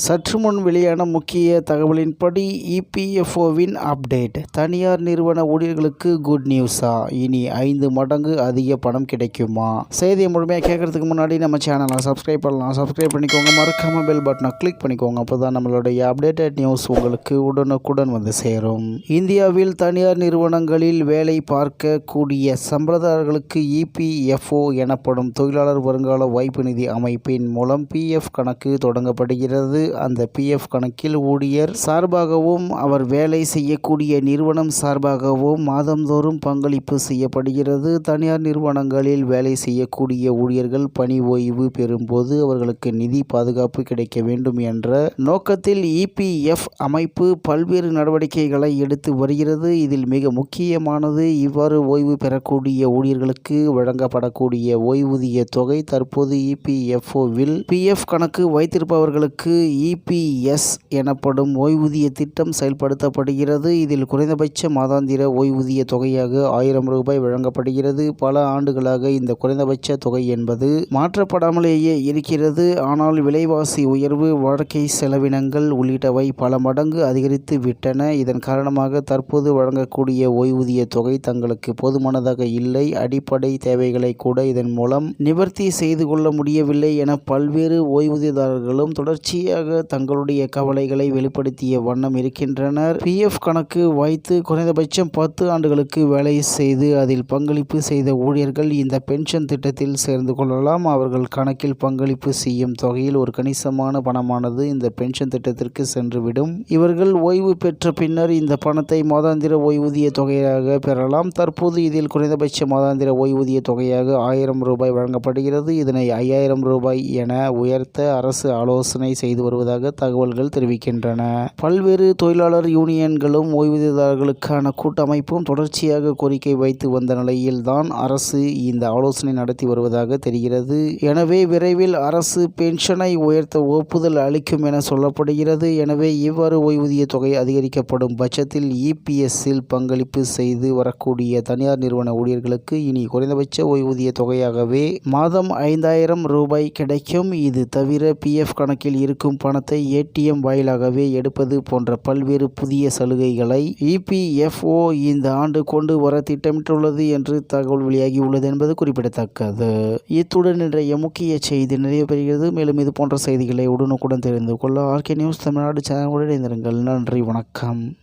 சற்று முன் வெளியான முக்கிய தகவலின்படி இபிஎஃப்ஓவின் அப்டேட் தனியார் நிறுவன ஊழியர்களுக்கு குட் நியூஸா இனி ஐந்து மடங்கு அதிக பணம் கிடைக்குமா? செய்தியை முழுமையாக கேட்கறதுக்கு முன்னாடி நம்ம சேனலை சப்ஸ்கிரைப் பண்ணலாம். சப்ஸ்கிரைப் பண்ணிக்கோங்க. மறக்காம பெல் பட்டனை கிளிக் பண்ணிக்கோங்க. அப்போதான் நம்மளுடைய அப்டேட்டட் நியூஸ் உங்களுக்கு உடனுக்குடன் வந்து சேரும். இந்தியாவில் தனியார் நிறுவனங்களில் வேலை பார்க்கக்கூடிய சம்பிரதாயர்களுக்கு இபிஎஃப்ஓ எனப்படும் தொழிலாளர் வருங்கால வைப்பு நிதி அமைப்பின் மூலம் பிஎஃப் கணக்கு தொடங்கப்படுகிறது. அந்த பிஎஃப் கணக்கில் ஊழியர் சார்பாகவும் அவர் வேலை செய்யக்கூடிய நிறுவனம் சார்பாகவும் மாதந்தோறும் பங்களிப்பு செய்யப்படுகிறது. தனியார் நிறுவனங்களில் வேலை செய்யக்கூடிய ஊழியர்கள் பணி ஓய்வு பெறும்போது அவர்களுக்கு நிதி பாதுகாப்பு கிடைக்க வேண்டும் என்ற நோக்கத்தில் இபிஎஃப் அமைப்பு பல்வேறு நடவடிக்கைகளை எடுத்து வருகிறது. இதில் மிக முக்கியமானது இவ்வாறு ஓய்வு பெறக்கூடிய ஊழியர்களுக்கு வழங்கப்படக்கூடிய ஓய்வூதிய தொகை. தற்போது இபிஎஃப்ஓவில் பிஎஃப் கணக்கு வைத்திருப்பவர்களுக்கு இபிஎஸ் எனப்படும் ஓய்வூதிய திட்டம் செயல்படுத்தப்படுகிறது. இதில் குறைந்தபட்ச மாதாந்திர ஓய்வூதிய தொகையாக ஆயிரம் ரூபாய் வழங்கப்படுகிறது. பல ஆண்டுகளாக இந்த குறைந்தபட்ச தொகை என்பது மாற்றப்படாமலேயே இருக்கிறது. ஆனால் விலைவாசி உயர்வு வாழ்க்கை செலவினங்கள் உள்ளிட்டவை பல மடங்கு அதிகரித்து விட்டன. இதன் காரணமாக தற்போது வழங்கக்கூடிய ஓய்வூதிய தொகை தங்களுக்கு போதுமானதாக இல்லை. அடிப்படை தேவைகளை கூட இதன் மூலம் நிவர்த்தி செய்து கொள்ள முடியவில்லை என பல்வேறு ஓய்வூதியதாரர்களும் தொடர்ச்சியாக தங்களுடைய கவலைகளை வெளிப்படுத்திய வண்ணம் இருக்கின்றனர். பிஎஃப் கணக்கு வைத்து குறைந்தபட்சம் பத்து ஆண்டுகளுக்கு வேலை செய்து அதில் பங்களிப்பு செய்த ஊழியர்கள் இந்த பென்ஷன் திட்டத்தில் சேர்ந்து கொள்ளலாம். அவர்கள் கணக்கில் பங்களிப்பு செய்யும் தொகையில் ஒரு கணிசமான பணமானது இந்த பென்ஷன் திட்டத்திற்கு சென்றுவிடும். இவர்கள் ஓய்வு பெற்ற பின்னர் இந்த பணத்தை மாதாந்திர ஓய்வூதிய தொகையாக பெறலாம். தற்போது இதில் குறைந்தபட்ச மாதாந்திர ஓய்வூதிய தொகையாக ஆயிரம் ரூபாய் வழங்கப்படுகிறது. இதனை ஐயாயிரம் ரூபாய் என உயர்த்த அரசு ஆலோசனை செய்து வருவதாக தகவல்கள் தெரிவிக்கின்றன. பல்வேறு தொழிலாளர் யூனியன்களும் ஓய்வூதியதாரர்களுக்கான கூட்டமைப்பும் தொடர்ச்சியாக கோரிக்கை வைத்து வந்த நிலையில்தான் அரசு இந்த ஆலோசனை நடத்தி வருவதாக தெரிகிறது. எனவே விரைவில் அரசு பென்ஷனை உயர்த்த ஒப்புதல் அளிக்கும் என சொல்லப்படுகிறது. எனவே இவ்வாறு ஓய்வூதிய தொகை அதிகரிக்கப்படும் பட்சத்தில் இபிஎஸ்ஸில் பங்களிப்பு செய்து வரக்கூடிய தனியார் நிறுவன ஊழியர்களுக்கு இனி குறைந்தபட்ச ஓய்வூதிய தொகையாகவே மாதம் ஐந்தாயிரம் ரூபாய் கிடைக்கும். இது தவிர பிஎஃப் கணக்கில் இருக்கும் பணத்தை ஏடிஎம் வாயிலாகவே எடுப்பது போன்ற பல்வேறு புதிய சலுகைகளை இபிஎஃப்ஓ இந்த ஆண்டு கொண்டு வர திட்டமிட்டுள்ளது என்று தகவல் வெளியாகியுள்ளது என்பது குறிப்பிடத்தக்கது. இத்துடன் இன்றைய முக்கிய செய்தி நிறைவு பெறுகிறது. மேலும் இது போன்ற செய்திகளை உடனுக்குடன் தெரிந்து கொள்ள ஆர்கே நியூஸ் தமிழ்நாடு சேனலுடன் இணைந்திருங்கள். நன்றி வணக்கம்.